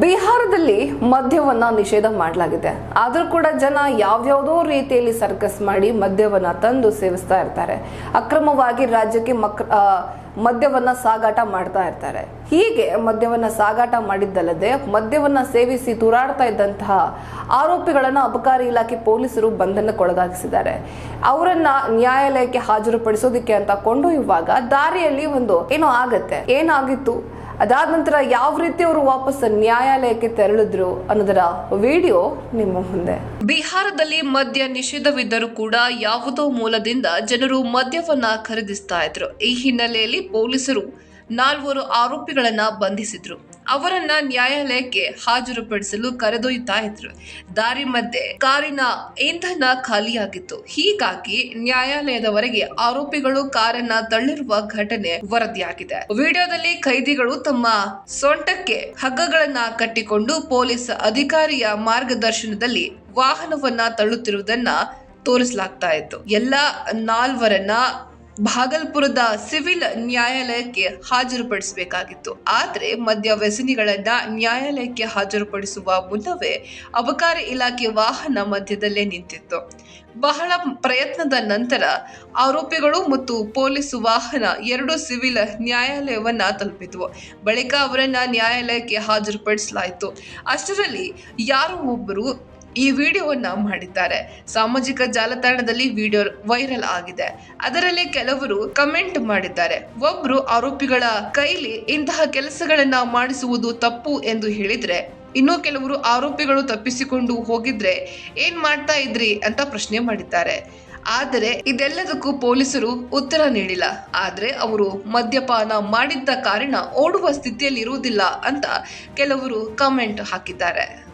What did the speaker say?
ಬಿಹಾರದಲ್ಲಿ ಮದ್ಯವನ್ನ ನಿಷೇಧ ಮಾಡಲಾಗಿದೆ. ಆದರೂ ಕೂಡ ಜನ ಯಾವ್ಯಾವುದೋ ರೀತಿಯಲ್ಲಿ ಸರ್ಕಸ್ ಮಾಡಿ ಮದ್ಯವನ್ನ ತಂದು ಸೇವಿಸ್ತಾ ಇರ್ತಾರೆ. ಅಕ್ರಮವಾಗಿ ರಾಜ್ಯಕ್ಕೆ ಮಕ್ ಮದ್ಯವನ್ನ ಸಾಗಾಟ ಮಾಡ್ತಾ ಇರ್ತಾರೆ. ಹೀಗೆ ಮದ್ಯವನ್ನ ಸಾಗಾಟ ಮಾಡಿದ್ದಲ್ಲದೆ ಮದ್ಯವನ್ನ ಸೇವಿಸಿ ತೂರಾಡ್ತಾ ಇದ್ದಂತಹ ಆರೋಪಿಗಳನ್ನ ಅಬಕಾರಿ ಇಲಾಖೆ ಪೊಲೀಸರು ಬಂಧನಕ್ಕೊಳಗಾಗಿಸಿದ್ದಾರೆ. ಅವರನ್ನ ನ್ಯಾಯಾಲಯಕ್ಕೆ ಹಾಜರುಪಡಿಸೋದಿಕ್ಕೆ ಅಂತ ಕೊಂಡೊಯ್ಯುವಾಗ ದಾರಿಯಲ್ಲಿ ಒಂದು ಏನೋ ಆಗತ್ತೆ. ಏನಾಗಿತ್ತು? ಅದಾದ ನಂತರ ಯಾವ ರೀತಿ ಅವರು ವಾಪಸ್ ನ್ಯಾಯಾಲಯಕ್ಕೆ ತೆರಳಿದ್ರು ಅನ್ನೋದರ ವಿಡಿಯೋ ನಿಮ್ಮ ಮುಂದೆ. ಬಿಹಾರದಲ್ಲಿ ಮದ್ಯ ನಿಷೇಧವಿದ್ದರೂ ಕೂಡ ಯಾವುದೋ ಮೂಲದಿಂದ ಜನರು ಮದ್ಯವನ್ನ ಖರೀದಿಸ್ತಾ ಇದ್ರು. ಈ ಹಿನ್ನೆಲೆಯಲ್ಲಿ ಪೊಲೀಸರು ನಾಲ್ವರು ಆರೋಪಿಗಳನ್ನ ಬಂಧಿಸಿದ್ರು. ಅವರನ್ನ ನ್ಯಾಯಾಲಯಕ್ಕೆ ಹಾಜರುಪಡಿಸಲು ಕರೆದೊಯ್ತಾ ಇದ್ರು. ದಾರಿ ಮಧ್ಯೆ ಕಾರಿನ ಇಂಧನ ಖಾಲಿಯಾಗಿತ್ತು. ಹೀಗಾಗಿ ನ್ಯಾಯಾಲಯದವರೆಗೆ ಆರೋಪಿಗಳು ಕಾರನ್ನ ತಳ್ಳಿರುವ ಘಟನೆ ವರದಿಯಾಗಿದೆ. ವಿಡಿಯೋದಲ್ಲಿ ಖೈದಿಗಳು ತಮ್ಮ ಸೊಂಟಕ್ಕೆ ಹಗ್ಗಗಳನ್ನ ಕಟ್ಟಿಕೊಂಡು ಪೊಲೀಸ್ ಅಧಿಕಾರಿಯ ಮಾರ್ಗದರ್ಶನದಲ್ಲಿ ವಾಹನವನ್ನ ತಳ್ಳುತ್ತಿರುವುದನ್ನ ತೋರಿಸಲಾಗ್ತಾ ಇತ್ತು. ಎಲ್ಲ ನಾಲ್ವರನ್ನ ಭಾಗಲ್ಪುರದ ಸಿವಿಲ್ ನ್ಯಾಯಾಲಯಕ್ಕೆ ಹಾಜರುಪಡಿಸಬೇಕಾಗಿತ್ತು. ಆದರೆ ಮದ್ಯ ವ್ಯಸನಿಗಳನ್ನ ನ್ಯಾಯಾಲಯಕ್ಕೆ ಹಾಜರುಪಡಿಸುವ ಮುನ್ನವೇ ಅಬಕಾರಿ ಇಲಾಖೆ ವಾಹನ ಮಧ್ಯದಲ್ಲೇ ನಿಂತಿತ್ತು. ಬಹಳ ಪ್ರಯತ್ನದ ನಂತರ ಆರೋಪಿಗಳು ಮತ್ತು ಪೊಲೀಸ್ ವಾಹನ ಎರಡು ಸಿವಿಲ್ ನ್ಯಾಯಾಲಯವನ್ನ ತಲುಪಿದ್ವು. ಬಳಿಕ ಅವರನ್ನ ನ್ಯಾಯಾಲಯಕ್ಕೆ ಹಾಜರುಪಡಿಸಲಾಯಿತು. ಅಷ್ಟರಲ್ಲಿ ಯಾರೋ ಒಬ್ಬರು ಈ ವಿಡಿಯೋವನ್ನ ಮಾಡಿದ್ದಾರೆ. ಸಾಮಾಜಿಕ ಜಾಲತಾಣದಲ್ಲಿ ವಿಡಿಯೋ ವೈರಲ್ ಆಗಿದೆ. ಅದರಲ್ಲಿ ಕೆಲವರು ಕಮೆಂಟ್ ಮಾಡಿದ್ದಾರೆ. ಒಬ್ರು ಆರೋಪಿಗಳ ಕೈಲಿ ಇಂತಹ ಕೆಲಸಗಳನ್ನ ಮಾಡಿಸುವುದು ತಪ್ಪು ಎಂದು ಹೇಳಿದ್ರೆ, ಇನ್ನೂ ಕೆಲವರು ಆರೋಪಿಗಳು ತಪ್ಪಿಸಿಕೊಂಡು ಹೋಗಿದ್ರೆ ಏನ್ ಮಾಡ್ತಾ ಇದ್ರಿ ಅಂತ ಪ್ರಶ್ನೆ ಮಾಡಿದ್ದಾರೆ. ಆದರೆ ಇದೆಲ್ಲದಕ್ಕೂ ಪೊಲೀಸರು ಉತ್ತರ ನೀಡಿಲ್ಲ. ಆದರೆ ಅವರು ಮದ್ಯಪಾನ ಮಾಡಿದ್ದ ಕಾರಣ ಓಡುವ ಸ್ಥಿತಿಯಲ್ಲಿ ಇರುವುದಿಲ್ಲ ಅಂತ ಕೆಲವರು ಕಮೆಂಟ್ ಹಾಕಿದ್ದಾರೆ.